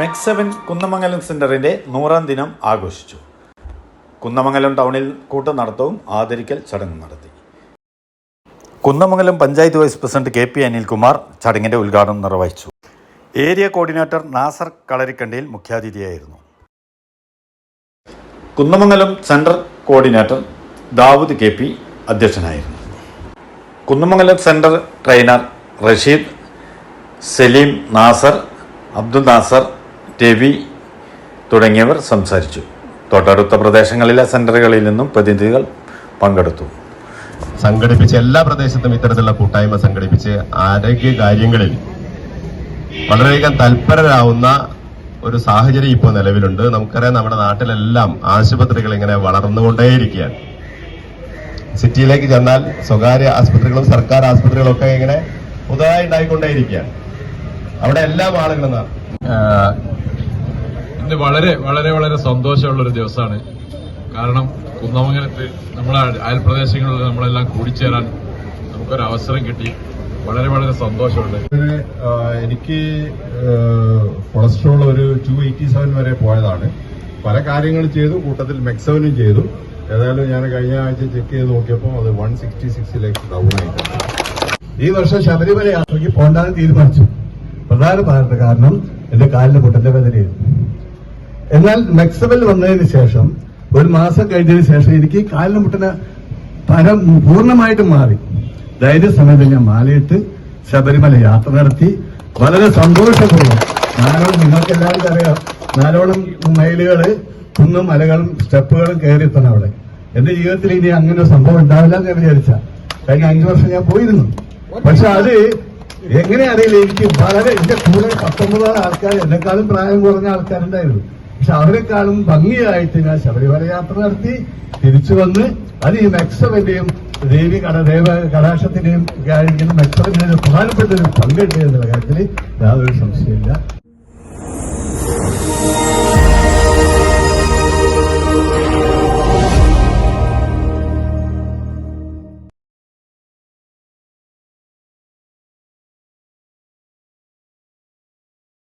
MEC7 Kunnamangalam സെന്ററിന്റെ നൂറാം ദിനം ആഘോഷിച്ചു. കുന്നമംഗലം ടൗണിൽ കൂട്ടനടത്തവും ആദരിക്കൽ ചടങ്ങ് നടത്തി. Kunnamangalam panchayat vice president K P Anilkumar ചടങ്ങിന്റെ ഉദ്ഘാടനം നിർവഹിച്ചു. Area coordinator Nasar കളരിക്കണ്ടിയിൽ മുഖ്യാതിഥിയായിരുന്നു. Kunnamangalam central coordinator Dawood K P അധ്യക്ഷനായിരുന്നു. കുന്നമംഗലം സെൻട്രൽ ട്രെയിനർ റഷീദ് സലീം നാസർ അബ്ദുൽ നാസർ രവി തുടങ്ങിയവർ സംസാരിച്ചു. തൊട്ടടുത്ത പ്രദേശങ്ങളിലെ സെന്ററുകളിൽ നിന്നും പ്രതിനിധികൾ പങ്കെടുത്തു. സംഘടിപ്പിച്ച് എല്ലാ പ്രദേശത്തും ഇത്തരത്തിലുള്ള കൂട്ടായ്മ സംഘടിപ്പിച്ച് ആരോഗ്യ കാര്യങ്ങളിൽ വളരെയധികം തൽപരരാവുന്ന ഒരു സാഹചര്യം ഇപ്പോൾ നിലവിലുണ്ട്. നമുക്കറിയാം നമ്മുടെ നാട്ടിലെല്ലാം ആശുപത്രികൾ ഇങ്ങനെ വളർന്നുകൊണ്ടേയിരിക്കുകയാണ്. സിറ്റിയിലേക്ക് ചെന്നാൽ സ്വകാര്യ ആശുപത്രികളും സർക്കാർ ആശുപത്രികളും ഒക്കെ ഇങ്ങനെ പുതുതായി ഉണ്ടായിക്കൊണ്ടേയിരിക്കുകയാണ്. അവിടെ എല്ലാം ആളുകളും ഇന്ന് വളരെ വളരെ വളരെ സന്തോഷമുള്ള ഒരു ദിവസമാണ്. കാരണം കുന്നമംഗലത്ത് നമ്മളെ അയൽപ്രദേശങ്ങളിൽ നമ്മളെല്ലാം കൂടിച്ചേരാൻ നമുക്കൊരു അവസരം കിട്ടി. വളരെ വളരെ സന്തോഷമുണ്ട്. ഇതിന്, എനിക്ക് കൊളസ്ട്രോൾ ഒരു ടു എയ്റ്റി സെവൻ വരെ പോയതാണ്. പല കാര്യങ്ങൾ ചെയ്തു കൂട്ടത്തിൽ മെക്സവനും ചെയ്തു. ഏതായാലും ഞാൻ കഴിഞ്ഞ ആഴ്ച ചെക്ക് ചെയ്ത് നോക്കിയപ്പോൾ അത് വൺ സിക്സ്റ്റി സിക്സിലേക്ക് ഡൗൺ ആയിട്ടുണ്ട്. ഈ വർഷം ശബരിമല യാത്രയ്ക്ക് പോണ്ടാന്ന് തീരുമാനിച്ചു. പ്രധാന കാരണം എന്റെ കാലിന് പൊട്ടന്റെ വേദനയായിരുന്നു. എന്നാൽ മെക്സബൽ വന്നതിന് ശേഷം ഒരു മാസം കഴിഞ്ഞതിന് ശേഷം എനിക്ക് കാലിന് മുട്ടന പരം പൂർണമായിട്ട് മാറി. ധൈര്യസമയത്ത് ഞാൻ മാലയിട്ട് ശബരിമല യാത്ര നടത്തി. വളരെ സന്തോഷപൂർവം. നാലോളം നിങ്ങൾക്ക് എല്ലാവർക്കും അറിയാം. നാലോളം മൈലുകൾ കുന്നും മലകളും സ്റ്റെപ്പുകളും കയറിയെത്തണം അവിടെ. എന്റെ ജീവിതത്തിൽ ഇനി അങ്ങനെ ഒരു സംഭവം ഉണ്ടാവില്ല എന്ന് ഞാൻ വിചാരിച്ച. കഴിഞ്ഞ അഞ്ചു വർഷം ഞാൻ പോയിരുന്നു. പക്ഷെ അത് എങ്ങനെ അറിയില്ല? എനിക്ക് വളരെ എന്റെ കൂടെ പത്തൊമ്പതോളം ആൾക്കാർ എന്നെക്കാളും പ്രായം കുറഞ്ഞ ആൾക്കാരുണ്ടായിരുന്നു. പക്ഷെ അവരെക്കാളും ഭംഗിയായിട്ട് ഞാൻ ശബരിമല യാത്ര നടത്തി തിരിച്ചു വന്ന് അത് ഈ മെക്സവന്റെയും ദേവി കട ദേവ കടാക്ഷത്തിന്റെയും കാര്യത്തിലും മെക്സവന്റെ പ്രധാനപ്പെട്ട ഒരു പങ്കുണ്ട് എന്നുള്ള കാര്യത്തിൽ യാതൊരു സംശയമില്ല